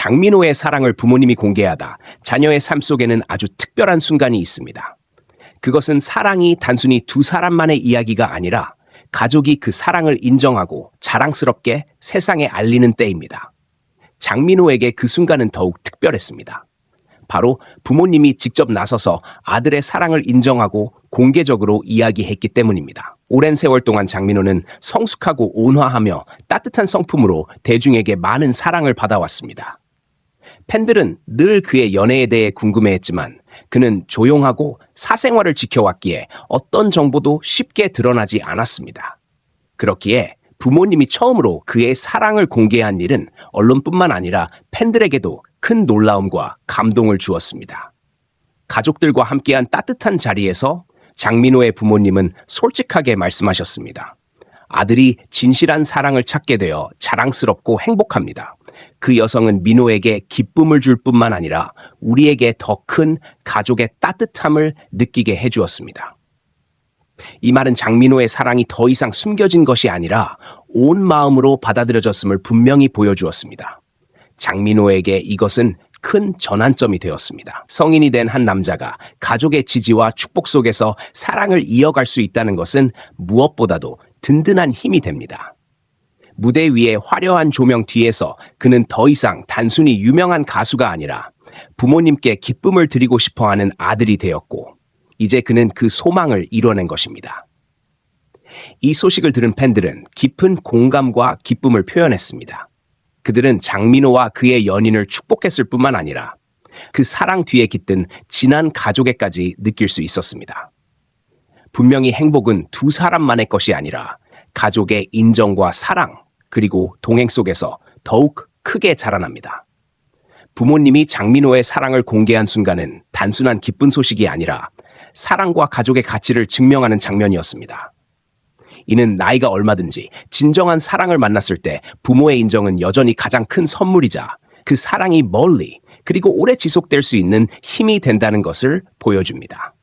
장민호의 사랑을 부모님이 공개하다 자녀의 삶 속에는 아주 특별한 순간이 있습니다. 그것은 사랑이 단순히 두 사람만의 이야기가 아니라 가족이 그 사랑을 인정하고 자랑스럽게 세상에 알리는 때입니다. 장민호에게 그 순간은 더욱 특별했습니다. 바로 부모님이 직접 나서서 아들의 사랑을 인정하고 공개적으로 이야기했기 때문입니다. 오랜 세월 동안 장민호는 성숙하고 온화하며 따뜻한 성품으로 대중에게 많은 사랑을 받아왔습니다. 팬들은 늘 그의 연애에 대해 궁금해했지만 그는 조용하고 사생활을 지켜왔기에 어떤 정보도 쉽게 드러나지 않았습니다. 그렇기에 부모님이 처음으로 그의 사랑을 공개한 일은 언론뿐만 아니라 팬들에게도 큰 놀라움과 감동을 주었습니다. 가족들과 함께한 따뜻한 자리에서 장민호의 부모님은 솔직하게 말씀하셨습니다. 아들이 진실한 사랑을 찾게 되어 자랑스럽고 행복합니다. 그 여성은 민호에게 기쁨을 줄 뿐만 아니라 우리에게 더 큰 가족의 따뜻함을 느끼게 해주었습니다. 이 말은 장민호의 사랑이 더 이상 숨겨진 것이 아니라 온 마음으로 받아들여졌음을 분명히 보여주었습니다. 장민호에게 이것은 큰 전환점이 되었습니다. 성인이 된 한 남자가 가족의 지지와 축복 속에서 사랑을 이어갈 수 있다는 것은 무엇보다도 든든한 힘이 됩니다. 무대 위에 화려한 조명 뒤에서 그는 더 이상 단순히 유명한 가수가 아니라 부모님께 기쁨을 드리고 싶어 하는 아들이 되었고, 이제 그는 그 소망을 이뤄낸 것입니다. 이 소식을 들은 팬들은 깊은 공감과 기쁨을 표현했습니다. 그들은 장민호와 그의 연인을 축복했을 뿐만 아니라 그 사랑 뒤에 깃든 진한 가족애까지 느낄 수 있었습니다. 분명히 행복은 두 사람만의 것이 아니라 가족의 인정과 사랑, 그리고 동행 속에서 더욱 크게 자라납니다. 부모님이 장민호의 사랑을 공개한 순간은 단순한 기쁜 소식이 아니라 사랑과 가족의 가치를 증명하는 장면이었습니다. 이는 나이가 얼마든지 진정한 사랑을 만났을 때 부모의 인정은 여전히 가장 큰 선물이자 그 사랑이 멀리 그리고 오래 지속될 수 있는 힘이 된다는 것을 보여줍니다.